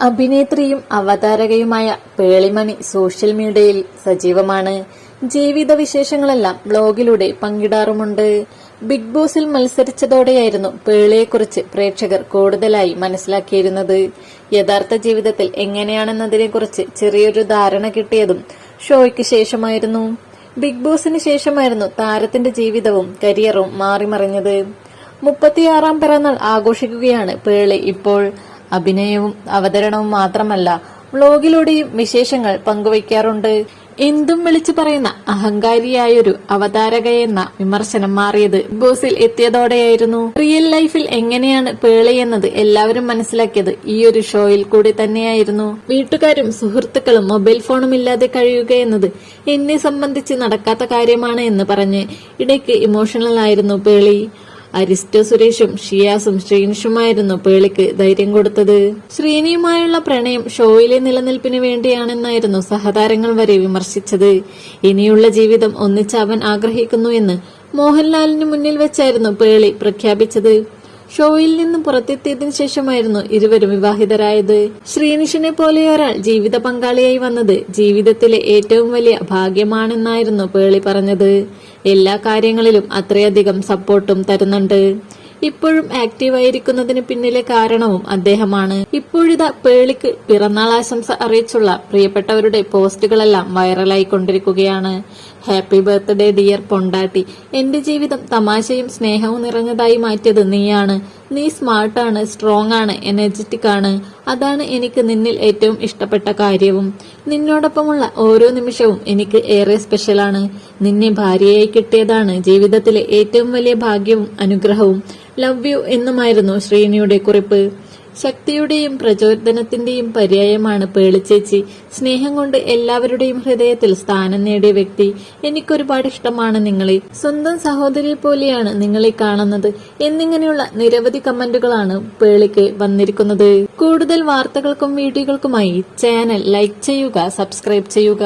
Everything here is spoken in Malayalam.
അഭിനേത്രിയും അവതാരകയുമായ പേളിമണി സോഷ്യൽ മീഡിയയിൽ സജീവമാണ്. ജീവിത വിശേഷങ്ങളെല്ലാം ബ്ലോഗിലൂടെ പങ്കിടാറുമുണ്ട്. ബിഗ് ബോസിൽ മത്സരിച്ചതോടെയായിരുന്നു പേളിയെക്കുറിച്ച് പ്രേക്ഷകർ കൂടുതലായി മനസ്സിലാക്കിയിരുന്നത്. യഥാർത്ഥ ജീവിതത്തിൽ എങ്ങനെയാണെന്നതിനെക്കുറിച്ച് ചെറിയൊരു ധാരണ കിട്ടിയതും ഷോയ്ക്ക് ശേഷമായിരുന്നു. ബിഗ് ബോസിന് ശേഷമായിരുന്നു താരത്തിന്റെ ജീവിതവും കരിയറും മാറിമറിഞ്ഞത്. മുപ്പത്തിയാറാം പിറന്നാൾ ആഘോഷിക്കുകയാണ് പേളി ഇപ്പോൾ. അഭിനയവും അവതരണവും മാത്രമല്ല വ്ലോഗിലൂടെയും വിശേഷങ്ങൾ പങ്കുവയ്ക്കാറുണ്ട്. എന്തും വിളിച്ചു പറയുന്ന അഹങ്കാരിയായൊരു അവതാരകയെന്ന വിമർശനം മാറിയത് ബിഗ് ബോസിൽ എത്തിയതോടെയായിരുന്നു. റിയൽ ലൈഫിൽ എങ്ങനെയാണ് പേളി എന്നത് എല്ലാവരും മനസ്സിലാക്കിയത് ഈ ഒരു ഷോയിൽ കൂടി തന്നെയായിരുന്നു. വീട്ടുകാരും സുഹൃത്തുക്കളും മൊബൈൽ ഫോണും ഇല്ലാതെ കഴിയുക എന്നത് എന്നെ സംബന്ധിച്ച് നടക്കാത്ത കാര്യമാണ് എന്ന് പറഞ്ഞ് ഇടയ്ക്ക് ഇമോഷണൽ ആയിരുന്നു പേളി. അരിസ്റ്റോ സുരേഷും ഷിയാസും ശ്രീനിഷുമായിരുന്നു പേളിക്ക് ധൈര്യം കൊടുത്തത്. ശ്രീനിയുമായുള്ള പ്രണയം ഷോയിലെ നിലനിൽപ്പിന് വേണ്ടിയാണെന്നായിരുന്നു സഹതാരങ്ങൾ വരെ വിമർശിച്ചത്. ഇനിയുള്ള ജീവിതം ഒന്നിച്ച് അവൻ ആഗ്രഹിക്കുന്നു എന്ന് മോഹൻലാലിന് മുന്നിൽ വെച്ചായിരുന്നു പേളി പ്രഖ്യാപിച്ചത്. ഷോയിൽ നിന്നും പുറത്തെത്തിയതിനു ശേഷമായിരുന്നു ഇരുവരും വിവാഹിതരായത്. ശ്രീനിഷിനെ പോലെ ഒരാൾ ജീവിത പങ്കാളിയായി വന്നത് ജീവിതത്തിലെ ഏറ്റവും വലിയ ഭാഗ്യമാണെന്നായിരുന്നു പേളി പറഞ്ഞത്. എല്ലാ കാര്യങ്ങളിലും അത്രയധികം സപ്പോർട്ടും തരുന്നുണ്ട്. ഇപ്പോഴും ആക്റ്റീവായിരിക്കുന്നതിന് പിന്നിലെ കാരണവും അദ്ദേഹമാണ്. ഇപ്പോഴിതാ പേളിക്ക് പിറന്നാൾ ആശംസ അറിയിച്ചുള്ള പ്രിയപ്പെട്ടവരുടെ പോസ്റ്റുകളെല്ലാം വൈറലായിക്കൊണ്ടിരിക്കുകയാണ്. ഹാപ്പി ബർത്ത്ഡേ ഡിയർ പൊണ്ടാട്ടി. എന്റെ ജീവിതം തമാശയും സ്നേഹവും നിറഞ്ഞതായി മാറ്റിയത് നീയാണ്. നീ സ്മാർട്ടാണ് സ്ട്രോങ് ആണ് എനർജറ്റിക് ആണ് അതാണ് എനിക്ക് നിന്നിൽ ഏറ്റവും ഇഷ്ടപ്പെട്ട കാര്യവും. നിന്നോടൊപ്പമുള്ള ഓരോ നിമിഷവും എനിക്ക് ഏറെ സ്പെഷ്യലാണ്. നിന്നെ ഭാര്യയായി കിട്ടിയതാണ് ജീവിതത്തിലെ ഏറ്റവും വലിയ ഭാഗ്യവും അനുഗ്രഹവും. ലവ് യു എന്നുമായിരുന്നു ശ്രീനിയുടെ കുറിപ്പ്. ശക്തിയുടെയും പ്രചോദനത്തിന്റെയും പര്യായമാണ് പേളിച്ചേച്ചി സ്നേഹം കൊണ്ട് എല്ലാവരുടെയും ഹൃദയത്തിൽ സ്ഥാനം നേടിയ വ്യക്തി. എനിക്കൊരുപാട് ഇഷ്ടമാണ് നിങ്ങളെ. സ്വന്തം സഹോദരിയെ പോലെയാണ് നിങ്ങളെ കാണുന്നത്. എന്നിങ്ങനെയുള്ള നിരവധി കമന്റുകളാണ് പേളിക്ക് വന്നിരിക്കുന്നത്. കൂടുതൽ വാർത്തകൾക്കും വീഡിയോകൾക്കുമായി ചാനൽ ലൈക്ക് ചെയ്യുക സബ്സ്ക്രൈബ് ചെയ്യുക.